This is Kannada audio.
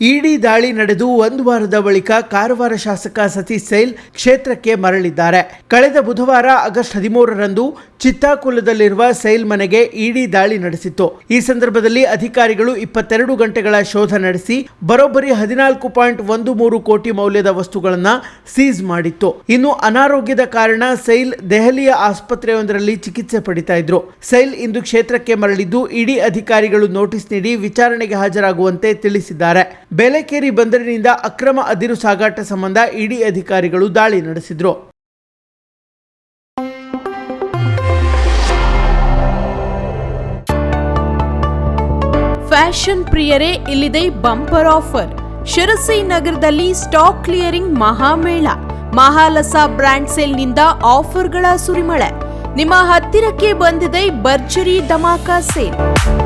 ಇಡಿ ದಾಳಿ ನಡೆದು ಒಂದು ವಾರದ ಬಳಿಕ ಕಾರವಾರ ಶಾಸಕ ಸತೀಶ್ ಸೈಲ್ ಕ್ಷೇತ್ರಕ್ಕೆ ಮರಳಿದ್ದಾರೆ. ಕಳೆದ ಬುಧವಾರ ಆಗಸ್ಟ್ ಹದಿಮೂರರಂದು ಚಿತ್ತಾಕುಲದಲ್ಲಿರುವ ಸೈಲ್ ಮನೆಗೆ ಇಡಿ ದಾಳಿ ನಡೆಸಿತ್ತು. ಈ ಸಂದರ್ಭದಲ್ಲಿ ಅಧಿಕಾರಿಗಳು ಇಪ್ಪತ್ತೆರಡು ಗಂಟೆಗಳ ಶೋಧ ನಡೆಸಿ ಬರೋಬ್ಬರಿ ಹದಿನಾಲ್ಕು ಪಾಯಿಂಟ್ ಒಂದು ಮೂರು ಕೋಟಿ ಮೌಲ್ಯದ ವಸ್ತುಗಳನ್ನು ಸೀಸ್ ಮಾಡಿತ್ತು. ಇನ್ನು ಅನಾರೋಗ್ಯದ ಕಾರಣ ಸೈಲ್ ದೆಹಲಿಯ ಆಸ್ಪತ್ರೆಯೊಂದರಲ್ಲಿ ಚಿಕಿತ್ಸೆ ಪಡಿತಾ ಇದ್ರು. ಸೈಲ್ ಇಂದು ಕ್ಷೇತ್ರಕ್ಕೆ ಮರಳಿದ್ದು ಇಡಿ ಅಧಿಕಾರಿಗಳು ನೋಟಿಸ್ ನೀಡಿ ವಿಚಾರಣೆಗೆ ಹಾಜರಾಗುವಂತೆ ತಿಳಿಸಿದ್ದಾರೆ. ಬೇಲೆಕೇರಿ ಬಂದರಿನಿಂದ ಅಕ್ರಮ ಅದಿರು ಸಾಗಾಟ ಸಂಬಂಧ ಇಡಿ ಅಧಿಕಾರಿಗಳು ದಾಳಿ ನಡೆಸಿದ್ರು. ಫ್ಯಾಷನ್ ಪ್ರಿಯರೇ, ಇಲ್ಲಿದೆ ಬಂಪರ್ ಆಫರ್. ಶಿರಸಿ ನಗರದಲ್ಲಿ ಸ್ಟಾಕ್ ಕ್ಲಿಯರಿಂಗ್ ಮಹಾಮೇಳ. ಮಹಾಲಸ ಬ್ರ್ಯಾಂಡ್ ಸೇಲ್ನಿಂದ ಆಫರ್ಗಳ ಸುರಿಮಳೆ. ನಿಮ್ಮ ಹತ್ತಿರಕ್ಕೆ ಬಂದಿದೆ ಭರ್ಜರಿ ಧಮಾಕಾ ಸೇಲ್.